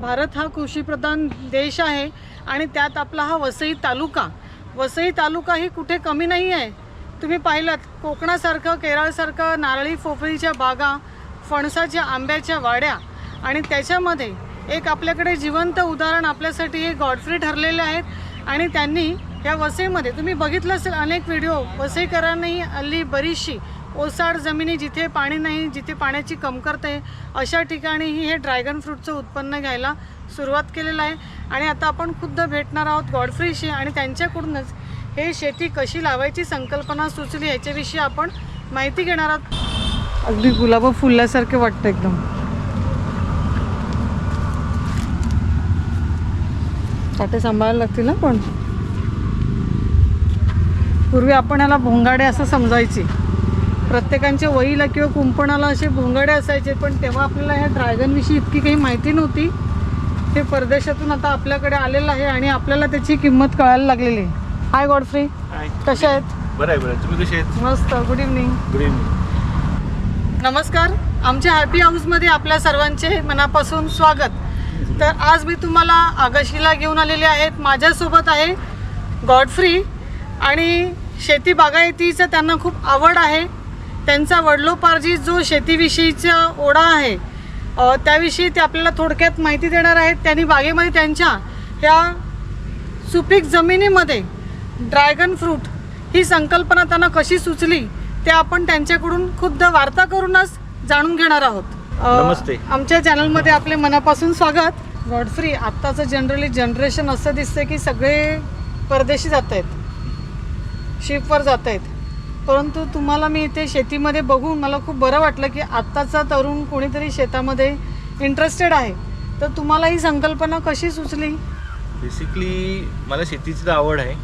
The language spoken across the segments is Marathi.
भारत हा कृषीप्रधान देश आहे आणि त्यात आपला हा वसई तालुका. वसई तालुका ही कुठे कमी नाही आहे. तुम्ही पाहिलात कोकणासारखं केरळसारखं नारळी फोफळीच्या बागा फणसाच्या आंब्याच्या वाड्या आणि त्याच्यामध्ये एक आपल्याकडे जिवंत उदाहरण आपल्यासाठी हे गॉडफ्री ठरलेले आहेत आणि त्यांनी या वसईमध्ये तुम्ही बघितलं असेल अनेक व्हिडिओ वसईकरांनी हल्ली बरीचशी ओसाड जमिनी जिथे पाणी नाही जिथे पाण्याची कमतरता आहे अशा ठिकाणीही हे ड्रॅगन फ्रूटचं उत्पन्न घ्यायला सुरुवात केलेलं आहे. आणि आता आपण खुद्द भेटणार आहोत गॉडफ्रीशी आणि त्यांच्याकडूनच हे शेती कशी लावायची संकल्पना सुचली याच्याविषयी आपण माहिती घेणार आहोत. अगदी गुलाब फुलल्यासारखे वाटतं एकदम. ताटे सांभाळायला लागतील ना पण? पूर्वी आपण याला भोंगाडे असं समजायचे. प्रत्येकांच्या वहीला किंवा कुंपणाला असे भोंगाडे असायचे पण तेव्हा आपल्याला ह्या ड्रॅगनविषयी इतकी काही माहिती नव्हती. ते परदेशातून आता आपल्याकडे आलेलं आहे आणि आपल्याला त्याची किंमत कळायला लागलेली आहे. हाय गॉडफ्री कशा आहेत? बरं आहे बरं आहे. तुम्ही कसे आहेत? मस्त. गुड इव्हनिंग गुड इव्हनिंग नमस्कार. आमच्या हॅपी हाऊसमध्ये आपल्या सर्वांचे मनापासून स्वागत. तर आज मी तुम्हाला आगाशीला घेऊन आलेले आहेत माझ्यासोबत आहे गॉडफ्री आणि शेती बागायतीचं त्यांना खूप आवड आहे. त्यांचा वडलोपार्जित जो शेतीविषयीचा ओढा आहे त्याविषयी ते आपल्याला थोडक्यात माहिती देणार आहेत. त्यांनी बागेमध्ये त्यांच्या ह्या सुपीक जमिनीमध्ये ड्रॅगन फ्रूट ही संकल्पना त्यांना कशी सुचली ते आपण त्यांच्याकडून खुद्द वार्ता करूनच जाणून घेणार आहोत. आमच्या चॅनलमध्ये आपले मनापासून स्वागत. गॉडफ्री आत्ताचं जनरली जनरेशन असं दिसतंय की सगळे परदेशी जात आहेत शिपवर जात आहेत परंतु तुम्हाला मी इथे शेतीमध्ये बघून मला खूप बरं वाटलं की आत्ताचा तरुण कोणीतरी शेतामध्ये इंटरेस्टेड आहे. तर तुम्हाला ही संकल्पना कशी सुचली? बेसिकली मला शेतीची तर आवड आहे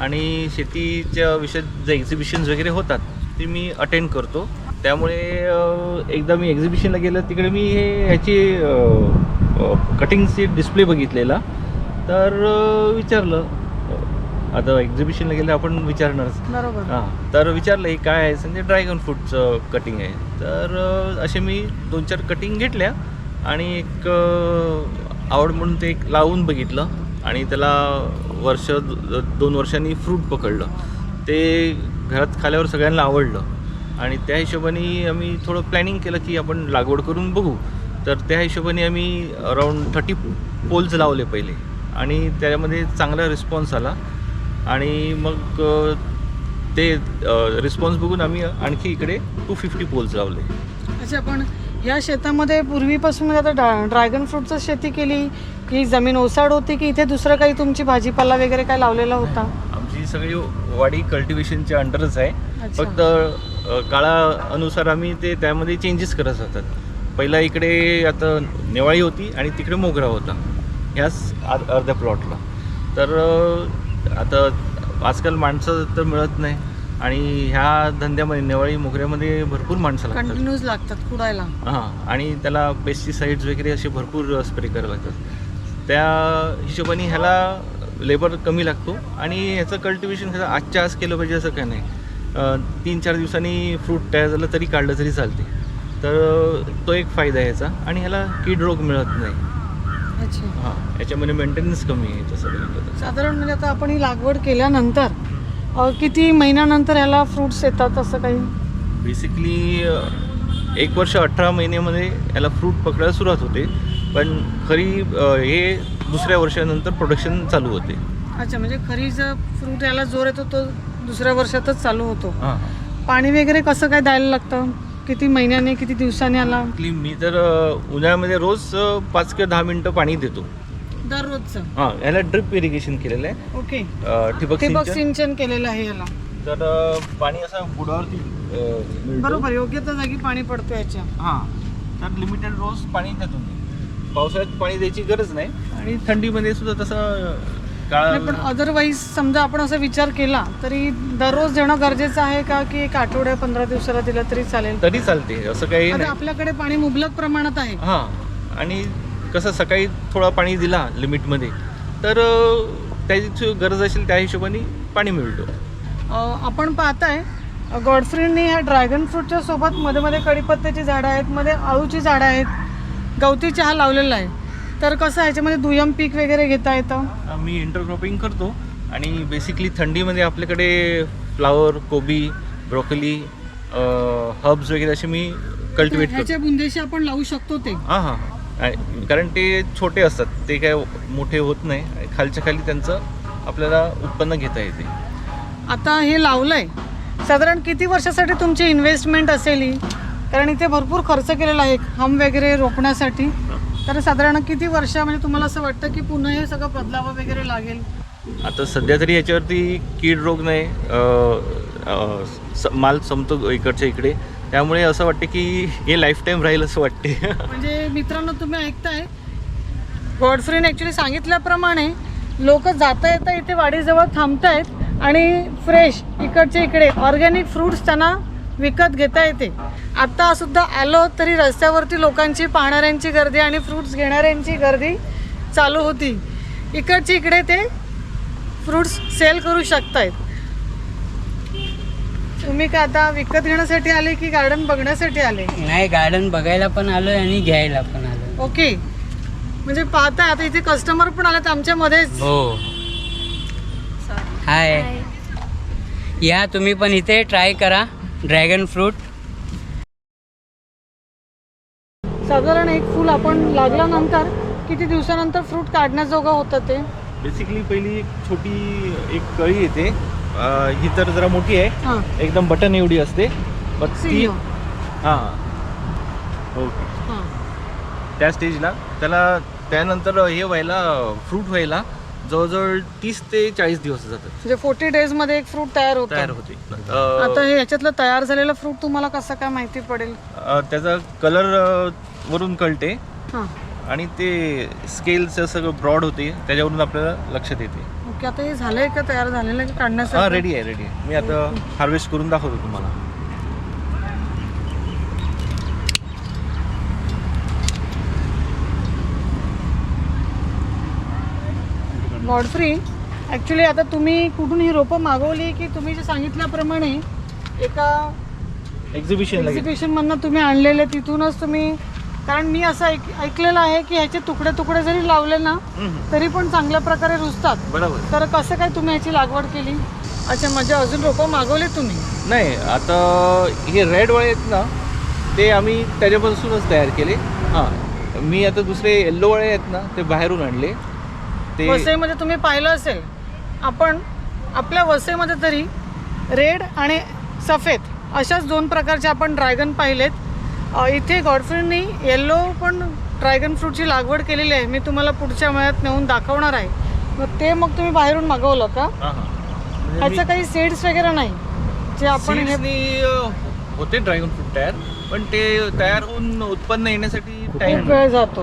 आणि शेतीच्या विषयात जे एक्झिबिशन्स वगैरे होतात ते मी अटेंड करतो. त्यामुळे एकदा मी एक्झिबिशनला गेलं तिकडे मी हे ह्याची कटिंगची डिस्प्ले बघितलेला. तर विचारलं आता एक्झिबिशनला गेलं आपण विचारणारच. बरोबर. हां तर विचारलं हे काय आहे? म्हणजे ड्रॅगन फ्रूटचं कटिंग आहे. तर असे मी दोन चार कटिंग घेतल्या आणि एक आवड म्हणून ते एक लावून बघितलं आणि त्याला वर्ष दोन वर्षांनी फ्रूट पकडलं. ते घरात खाल्यावर सगळ्यांना आवडलं. आणि त्या हिशोबाने आम्ही थोडं प्लॅनिंग केलं की आपण लागवड करून बघू. तर त्या हिशोबाने आम्ही अराऊंड थर्टी पोल्स लावले पहिले. आणि त्यामध्ये चांगला रिस्पॉन्स आला. आणि मग ते रिस्पॉन्स बघून आम्ही आणखी इकडे टू फिफ्टी पोल्स लावले. अच्छा पण ह्या शेतामध्ये पूर्वीपासून म्हणजे आता ड्रा ड्रॅगन फ्रूटचं शेती केली की जमीन ओसाड होती की इथे दुसरं काही तुमची भाजीपाला वगैरे काय लावलेला होता? आमची सगळी वाडी कल्टिवेशनच्या अंडरच आहे. फक्त काळानुसार आम्ही ते त्यामध्ये चेंजेस करत राहतात पहिला इकडे आता नेवाळी होती आणि तिकडे मोगरा होता. ह्याच अर- अर्ध्या प्लॉटला तर आता आजकाल माणसं तर मिळत नाही आणि ह्या धंद्यामध्ये नेवाळी मोगऱ्यामध्ये भरपूर माणसं लागतात. कंटिन्यूज लागतात कुडायला हां आणि त्याला पेस्टिसाइड्स वगैरे असे भरपूर स्प्रे करावे लागतात. त्या हिशोबाने ह्याला लेबर कमी लागतो आणि ह्याचं कल्टिवेशन ह्याचं आजच्या आज केलं पाहिजे असं काय नाही. अं, तीन चार दिवसांनी फ्रूट तयार झालं तरी काढलं तरी चालते. तर तो एक फायदा आहे ह्याचा आणि ह्याला कीड रोग मिळत नाही. अच्छा. हां याच्यामध्ये मेंटेनन्स कमी आहे. साधारण म्हणजे आता आपण ही लागवड केल्यानंतर अ, किती महिन्यानंतर ह्याला फ्रुट्स येतात असं काही? बेसिकली एक वर्ष अठरा महिन्यामध्ये याला फ्रूट पकडायला सुरुवात होते. पण खरी अ, हे दुसऱ्या वर्षानंतर प्रोडक्शन चालू होते. अच्छा म्हणजे खरी जर फ्रूट याला जोर येतो तो दुसऱ्या वर्षातच चालू होतो. हां. पाणी वगैरे कसं काय द्यायला लागतं? किती महिन्याने किती दिवसाने आला? मी तर अ, उन्हाळ्यामध्ये रोज अ, पाच किंवा दहा मिनटं पाणी देतो. दररोजचं? हां याला ड्रिप इरिगेशन केलेलं आहे. ओके. अ, ठिबक ठिबक सिंचन. सिंचन केलेलं आहे याला. तर अ, पाणी असं बुडावरती अ, मिळतं. बरोबर योग्य त्या जागी पाणी पडतं याच्या. हां तर लिमिटेड रोज पाणी देतो मी. पावसाळ्यात पाणी द्यायची गरज नाही. आणि थंडीमध्ये सुद्धा तसं नाही, पण काळा अदरवाईज समजा आपण असा विचार केला तरी दररोज देणं गरजेचं आहे का की एक आठवड्या पंधरा दिवसाला दिलं तरी चालेल? तरी चालते असं काही आता नाही. आपल्याकडे पाणी मुबलक प्रमाणात आहे. हां आणि कसं सकाळी थोडा पाणी दिला लिमिटमध्ये तर अ, त्याची गरज असेल त्या हिशोबाने पाणी मिळतो. अ, आपण पाहताय गॉडफ्रींनी ह्या ड्रॅगन फ्रूटच्या सोबत मध्ये मध्ये कडीपत्त्याची झाडं आहेत मध्ये आळूची झाडं आहेत गवती चहा लावलेला आहे. तर कसं ह्याच्यामध्ये दुय्यम पीक वगैरे घेता येतं? आम्ही इंटरक्रॉपिंग करतो आणि बेसिकली थंडीमध्ये आपल्याकडे फ्लावर कोबी ब्रोकली हर्ब्स वगैरे असे मी कल्टिवेट करतो. ह्याच्या बुंदेशी आपण लावू शकतो ते. हां हां. आणि कारण ते छोटे असतात ते काय मोठे होत नाही. खालच्या खाली त्यांचं आपल्याला उत्पन्न घेता येते. आता हे लावलंय. साधारण किती वर्षासाठी तुमची इन्व्हेस्टमेंट असेल ही? कारण इथे भरपूर खर्च केलेला आहे हम वगैरे रोपण्यासाठी. तर साधारण किती वर्ष म्हणजे तुम्हाला असं वाटतं की पुन्हा हे सगळं बदलावं वगैरे लागेल? आता सध्या तरी याच्यावरती कीड रोग नाही अं, अं, स- माल संपतो इकडच्या इकडे. त्यामुळे असं वाटते की हे लाईफ टाईम राहील असं वाटते म्हणजे मित्रांनो तुम्ही ऐकताय. गॉडफ्रीने ॲक्च्युली सांगितल्याप्रमाणे लोक जाता येता इथे वाडीजवळ थांबतायत आणि फ्रेश इकडचे इकडे ऑर्गॅनिक फ्रूट्स त्यांना विकत घेता येते. आत्ता सुद्धा आलो तरी रस्त्यावरती लोकांची पाहणाऱ्यांची गर्दी आणि फ्रूट्स घेणाऱ्यांची गर्दी चालू होती. इकडचे इकडे ते फ्रूट्स सेल करू शकतायत. तुम्ही का आता विकत घेण्यासाठी आले की गार्डन बघण्यासाठी आले? नाही गार्डन बघायला पण आलोय आणि घ्यायला पण आलोय. ओके. म्हणजे पाहताय आता इथे कस्टमर पण आलेत आमच्यामध्येच. हो. हाय या तुम्ही पण इथे ट्राय करा. Dragon fruit. साधारण एक फुल आपण लागल्यानंतर किती दिवसानंतर फ्रूट काढण्याजोगं होतं ते? बेसिकली पहिली एक छोटी एक कळी येते. अं, ही तर जरा मोठी आहे. हां. एकदम बटन एवढी असते. पण ती CEO. हां. ओके हां. त्या स्टेजला त्याला त्यानंतर हे व्हायला फ्रूट व्हायला जवळजवळ तीस ते चाळीस दिवस जातात. म्हणजे फोर्टी डेजमध्ये एक फ्रूट तयार होतं. तयार होते. आता हे ह्याच्यातलं तयार झालेलं फ्रूट तुम्हाला कसं काय माहिती पडेल? अं, त्याचा कलर वरून कळते. हां. आणि ते स्केलचं सगळं ब्रॉड होते. त्याच्यावरून आपल्याला लक्षात येते. ओके आता हे झालंय का तयार झालेलं आहे का हा काढण्यासाठी रेडी आहे रेडी आहे. मी आता हार्वेस्ट करून दाखवतो तुम्हाला. गॉडफ्री ॲक्च्युली आता तुम्ही कुठून ही रोपं मागवली की तुम्ही जे सांगितल्याप्रमाणे एका एक्झिबिशन मधनं तुम्ही आणलेले तिथूनच तुम्ही कारण मी असं ऐक ऐकलेलं आहे की ह्याचे तुकडे तुकडे जरी लावले ना तरी पण चांगल्या प्रकारे रुजतात. बरोबर. तर कसं काय तुम्ही ह्याची लागवड केली? अच्छा म्हणजे अजून रोपं मागवले तुम्ही? नाही आता हे रेड वाळे आहेत ना ते आम्ही त्याच्यापासूनच तयार केले. हां मी आता दुसरे येल्लो वाळे आहेत ना ते बाहेरून आणले. ते वसईमध्ये तुम्ही पाहिलं असेल आपण आपल्या वसईमध्ये तरी रेड आणि सफेद अशाच दोन प्रकारचे आपण ड्रॅगन पाहिलेत. इथे गॉडफ्रीनी येल्लो पण ड्रॅगन फ्रूटची लागवड केलेली आहे. मी तुम्हाला पुढच्या महिन्यात नेऊन दाखवणार आहे. मग ते मग तुम्ही बाहेरून मागवलं का? हां हां. म्हणजे ह्याचं काही सीड्स वगैरे नाही. जे आपण होते ड्रॅगन फ्रूट तयार पण ते तयार होऊन उत्पन्न येण्यासाठी टाइम वेळ जातो.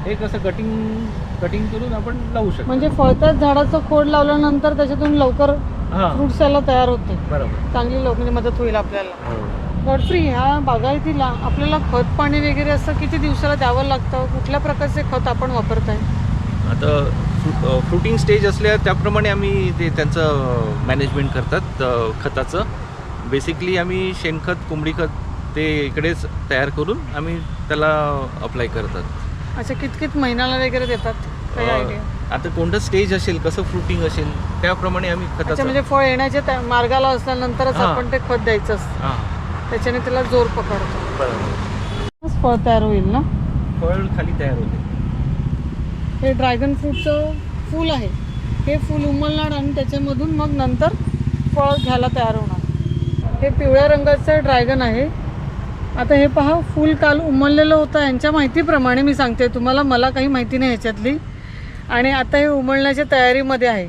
हां हे कसं कटिंग कटिंग करून आपण लावू शकतो. म्हणजे फळतात झाडाचं खोड लावल्यानंतर त्याच्यातून लवकर हां. फ्रुट्स यायला तयार होते. बरोबर. चांगली लव म्हणजे मदत होईल आपल्याला. हो. गॉडफ्री ह्या बागायतीला आपल्याला खत पाणी वगैरे असं किती दिवसाला द्यावं लागतं? कुठल्या प्रकारचे खत आपण वापरताय? आता फ्रु फ्रुटिंग स्टेज असल्या त्याप्रमाणे आम्ही ते त्यांचं मॅनेजमेंट करतात अ, खताचं. बेसिकली आम्ही शेणखत कोंबडी खत ते इकडेच तयार करून आम्ही त्याला अप्लाय करतात. अच्छा कितकित महिन्याला वगैरे देतात? काही अ, आयडिया आता कोणतं स्टेज असेल कसं फ्रुटिंग असेल त्याप्रमाणे आम्ही अच्छा खताचं म्हणजे फळ येण्याच्या त्या- मार्गाला असल्यानंतरच हां. आपण ते खत द्यायचं असतं. हां. त्याच्याने त्याला जोर पकडतो. बरोबर. फळ तयार होईल ना? फळ खाली तयार होते. हे ड्रॅगन फ्रूटचं फूल आहे. हे फूल उमलणार आणि त्याच्यामधून मग नंतर फळ घ्यायला तयार होणार. हे पिवळ्या रंगाचं ड्रॅगन आहे. आता हे पहा फूल काल उमललेलं होतं. यांच्या माहितीप्रमाणे मी सांगते. तुम्हाला मला काही माहिती नाही ह्याच्यातली. आणि आता हे उमलण्याच्या तयारीमध्ये आहे.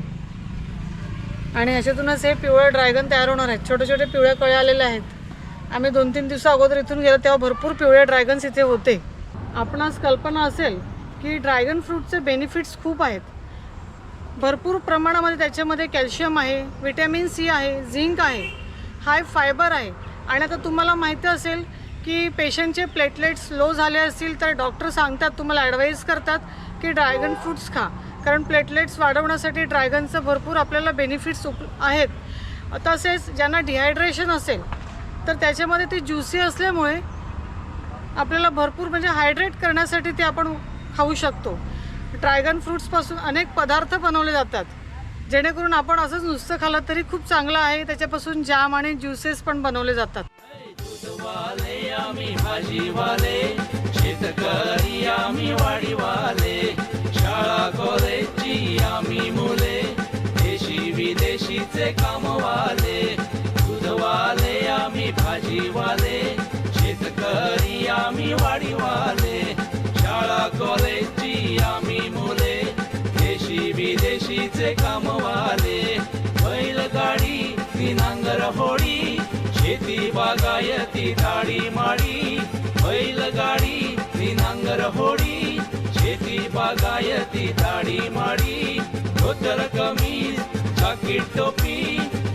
आणि ह्याच्यातूनच हे पिवळं ड्रॅगन तयार होणार आहेत छोटे छोटे पिवळ्या कळे आलेले आहेत. आम्ही दोन तीन दिवसा अगोदर इथून गेलो तेव्हा भरपूर पिवळे ड्रॅगन्स इथे होते. आपणास कल्पना असेल की ड्रॅगन फ्रूटचे बेनिफिट्स खूप आहेत. भरपूर प्रमाणामध्ये त्याच्यामध्ये कॅल्शियम आहे विटॅमिन सी आहे झिंक आहे हाय फायबर आहे. आणि आता तुम्हाला माहिती असेल की पेशंटचे प्लेटलेट्स लो झाले असतील तर डॉक्टर सांगतात तुम्हाला ॲडवाईज करतात की ड्रॅगन फ्रूट्स खा. कारण प्लेटलेट्स वाढवण्यासाठी ड्रॅगनचं भरपूर आपल्याला बेनिफिट्स उप आहेत. तसेच ज्यांना डिहायड्रेशन असेल तर त्याच्यामध्ये ते ज्युसी असल्यामुळे आपल्याला भरपूर म्हणजे हायड्रेट करण्यासाठी ते आपण खाऊ शकतो. ड्रॅगन फ्रूट्सपासून अनेक पदार्थ बनवले जातात. जेणेकरून आपण असंच नुसतं खाल्लं तरी खूप चांगलं आहे. त्याच्यापासून जाम आणि ज्युसेस पण बनवले जातात. आम्ही भाजीवाले शेतकरी आम्ही वाडीवाले शाळा कॉलेजची आम्ही मुले देशी विदेशीचे कामवाले दूधवाले आम्ही भाजीवाले शेतकरी आम्ही वाडीवाले शाळा कॉलेजची आम्ही मुले देशी विदेशीचे कामवाले बैलगाडी ती नांगर होडी शेती बागायती थाळी माडी दाढी माडी धोतर कमीज जाकीट टोपी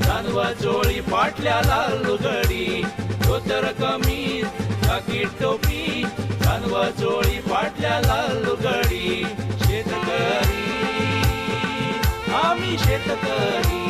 जानवा चोळी पाटल्याला लुगडी धोतर कमीज जाकीट टोपी जानवा चोळी पाटल्याला लुगडी शेतकरी आम्ही शेतकरी.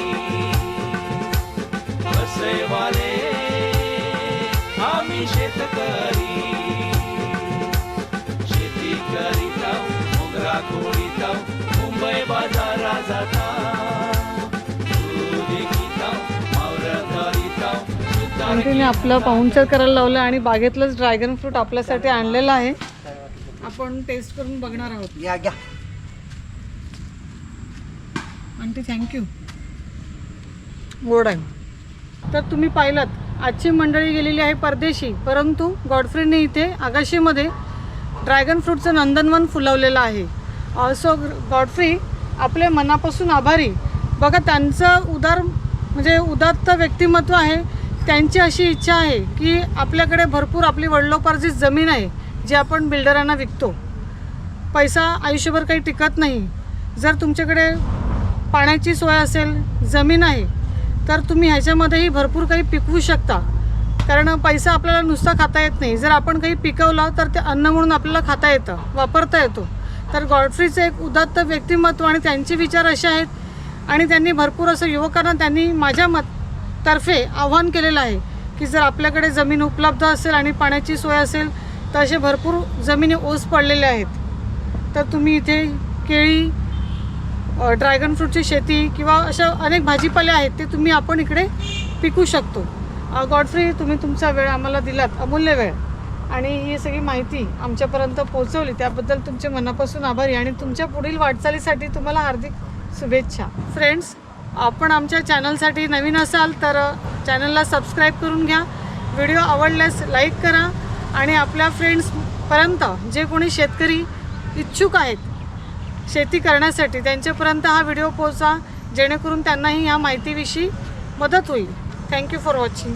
आंटीने आपलं पाहुणचार करायला लावलं आणि बागेतलंच ड्रॅगन फ्रूट आपल्यासाठी आणलेलं आहे. आपण टेस्ट करून बघणार आहोत. घ्या घ्या आंटी थँक्यू गोड आहे तर तुम्ही पाहिलात आजची मंडळी गेलेली आहे परदेशी परंतु गॉडफ्रीने इथे आगाशीमध्ये ड्रॅगन फ्रूटचं नंदनवन फुलवलेलं आहे. सो गॉडफ्री आपले मनापासून आभारी. बघा त्यांचं उदार म्हणजे उदात्त व्यक्तिमत्व आहे. त्यांची अशी इच्छा आहे की आपल्याकडे भरपूर आपली वडिलोपार्जित जमीन आहे जी आपण बिल्डरांना विकतो. पैसा आयुष्यभर काही टिकत नाही. जर तुमच्याकडे पाण्याची सोय असेल जमीन आहे तर तुम्ही ह्याच्यामध्येही भरपूर काही पिकवू शकता. कारण पैसा आपल्याला नुसता खाता येत नाही. जर आपण काही पिकवलं तर ते अन्न म्हणून आपल्याला खाता येतं वापरता येतो. तर गॉडफ्रीचं एक उदात्त व्यक्तिमत्व आणि त्यांचे विचार असे आहेत आणि त्यांनी भरपूर असं युवकांना त्यांनी माझ्या मत तर्फे आव्हान केलेलं आहे की जर आपल्याकडे जमीन उपलब्ध असेल आणि पाण्याची सोय असेल तर असे भरपूर जमिनी ओस पडलेले आहेत. तर तुम्ही इथे केळी ड्रॅगन फ्रूटची शेती किंवा अशा अनेक भाजीपाले आहेत ते तुम्ही आपण इकडे पिकू शकतो. गॉडफ्री तुम्ही तुमचा वेळ आम्हाला दिलात. अमूल्य वेळ. आणि ही सगळी माहिती आमच्यापर्यंत पोहोचवली. त्याबद्दल तुमचे मनापासून आभारी आणि तुमच्या पुढील वाटचालीसाठी तुम्हाला हार्दिक शुभेच्छा. फ्रेंड्स आपण आमच्या चॅनलसाठी नवीन असाल तर चॅनलला सबस्क्राईब करून घ्या. व्हिडिओ आवडल्यास लाईक करा आणि आपल्या फ्रेंड्सपर्यंत जे कोणी शेतकरी इच्छुक आहेत शेती करण्यासाठी त्यांच्यापर्यंत हा व्हिडिओ पोहोचा जेणेकरून त्यांनाही ह्या माहितीविषयी मदत होईल. Thank you for watching